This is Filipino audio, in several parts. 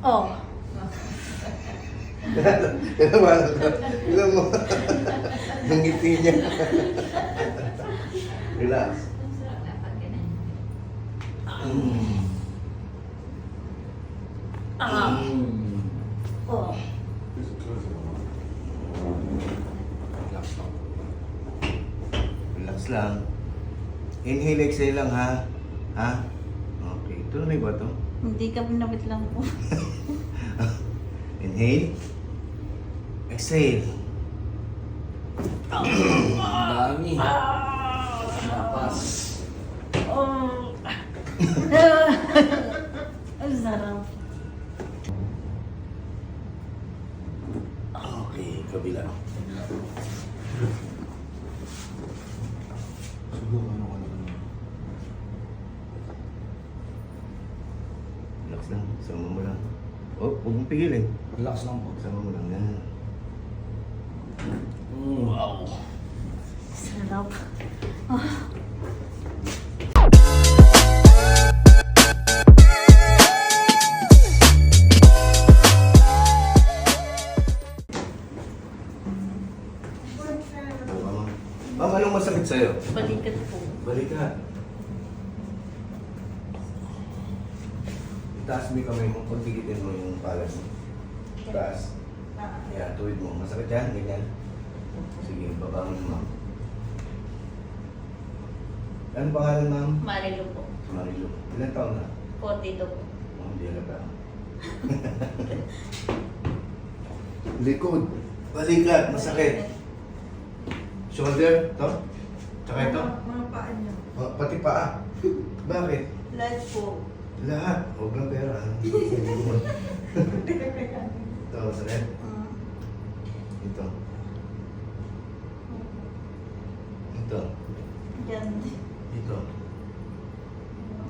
Oh. Kaya ba? Ilan mo? Ang ngiti niya. Relax. Mm. Ah. Oh. Relax lang. Relax lang. Inhale, exhale lang ha. Ha? Tuloy ba to? Hindi ka pinabit lang po. Inhale. Exhale. Dami. Lapas. Oh. Ang sarap. Okay, kabila. Subukan mo ano. Relax lang. Sama mo lang. Oh, huwag mong pigilin. Relax lang po. Sama mo lang yan. Mm, wow. Sarap. Oh. Ma'am, anong masakit sa'yo? Balikat po. Balik ka. Itaas mo yung kamay mo. Pagdikitin mo yung palas mo. Taas. Yan, tuwid mo. Masakit yan? Ganyan. Sige, baba mo ma'am. Ano pangalan ma'am? Marilo po. Marilo. Ilan taon na? 42 po. Oh, hindi halata. Likod. Balikat. Masakit. Shoulder. To? Tsaka ito? Mga paa niya. Oh, pati paa. Bakit? Light po. Lahat. Huwag ng pera. ah. Ito, masakit. Ito. Ito. Ito.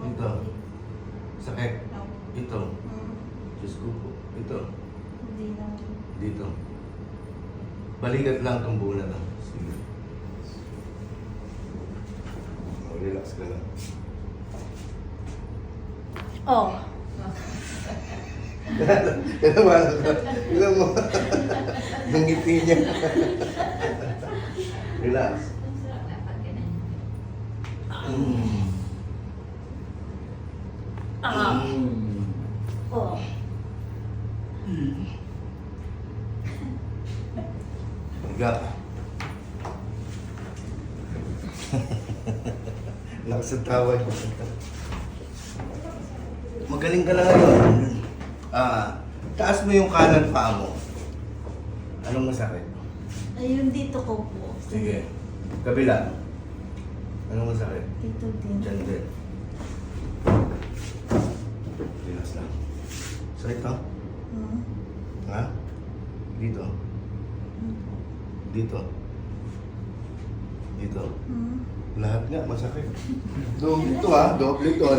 Ito. Sakit. Ito. Mm, Diyos ko po. Ito. Dito. Balikat lang itong buo na lang. Sige. Oh, relax ka lang. Oh. Kaya ba? Ilan mo? Ang ngiti niya. relax. Mm. Ah. Mm. Oh. Higa. Lakas ang tawad. Magaling ka na ngayon. Ah, taas mo yung kanan paa mo. Anong masakit? Ayun dito ko po. Sige. Kabila. Anong masakit? Dito din. Diyan din. Relax lang. Sakit to? Mm, Ha? Dito. mm, Dito. Dito. mm. Lahat nga masakit. Doble ito ha, doble ito.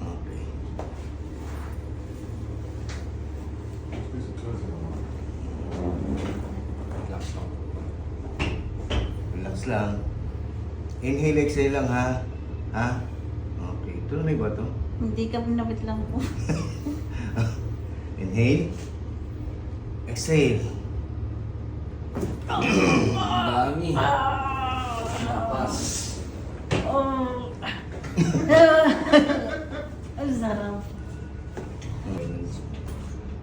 Okay. Relax lang. Lang. Inhale, exhale lang ha. Ha? Okay. Tuloy ba to? Hindi ka pinabit lang po. Inhale. Exhale. Dami. Lapas. Oh. Ang sarap.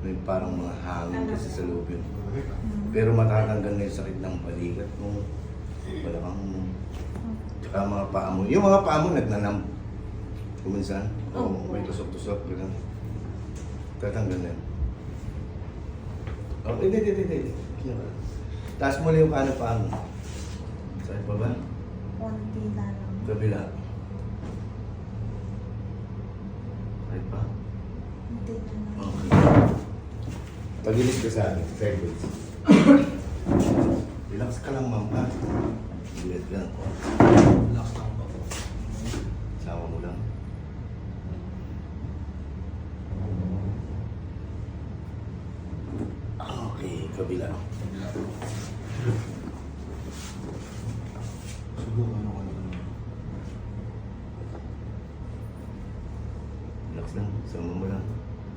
May parang mga hangin kasi sa loob yun. Pero matatanggal na yung sakit ng balikat mo, tsaka mga paa mo. Yung mga paa mo nagnanam. Kuminsan, oo, Opo. may tusok-tusok, gano'n. Tatanggal na yun. Oh, hindi, hindi, hindi, hindi. Taas mo lang yung kanan paa mo. Saan pa ba? Konti na lang. Kabila. Saan pa? Hindi na lang. Okay. Pagilid ka sa akin, sideways. Relax ka lang, ma'am, ha? Gilid ka. Relax lang po. Sama mo lang. Okay, kabila. Subukan mo ano. Relax lang. Sama mo lang.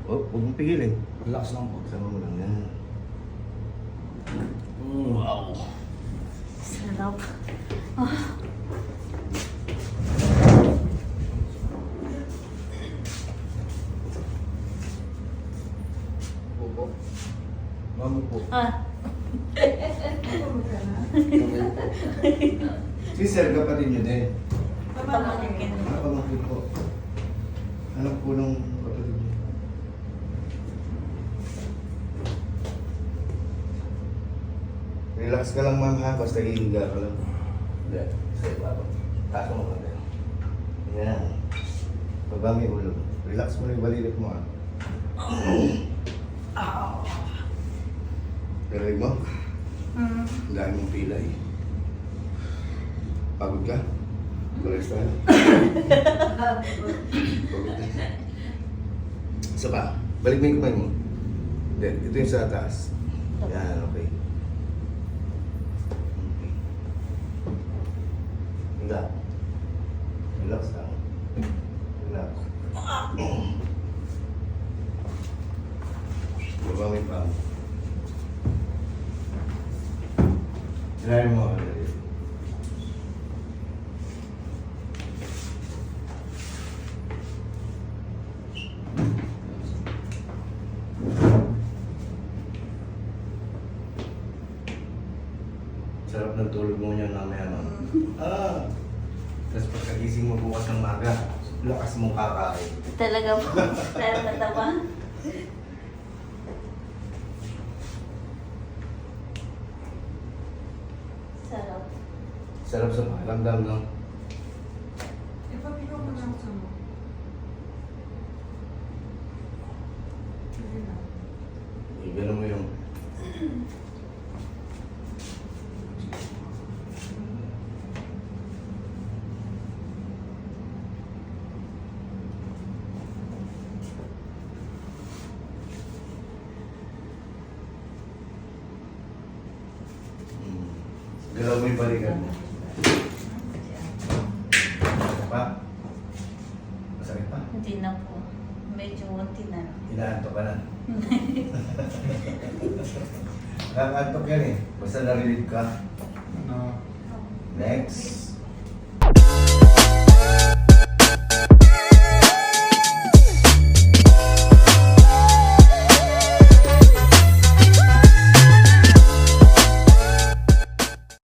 Oh, huwag mong pigilin. Relax lang po. Sama mo lang yan. Wow. Sarap. Opo. Mamo po. Ah, Si Sir, kapatid niyo din. pamangkin. Ano pamangkin po? Anak po ng kapatid niyo. Relax ka lang ma'am ha, basta hihiga ka lang. Hindi, sa ibaba. Taas mo ka din. Yan. Baba yung ulo. Relax mo na yung balilit mo ah. Pero mo, Hmm. ang dami mong pila eh. Pagod ka? Cholesterol? Pagod ka? Isa pa. Balik mo yung kamay mo. Hindi, ito yung sa taas. Yan, okay. Handa. Relax lang. Relax. Baba mo yung mamaya no? Ah! Tapos pagkagising mo bukas ng maga, lakas mong kakain. Talaga po. Pero natawa. Sarap. Sarap sa pakiramdam, no? Ipapigaw mo lang sa mo. Sige na. Igano mo yung... Hmm. Galaw mo yung balikan mo. Masakit pa? Masakit pa? Hindi na po. Medyo unti na lang. Inaantok ka na. Nakakantok yan eh. Basta narinig ka. Ano? Next.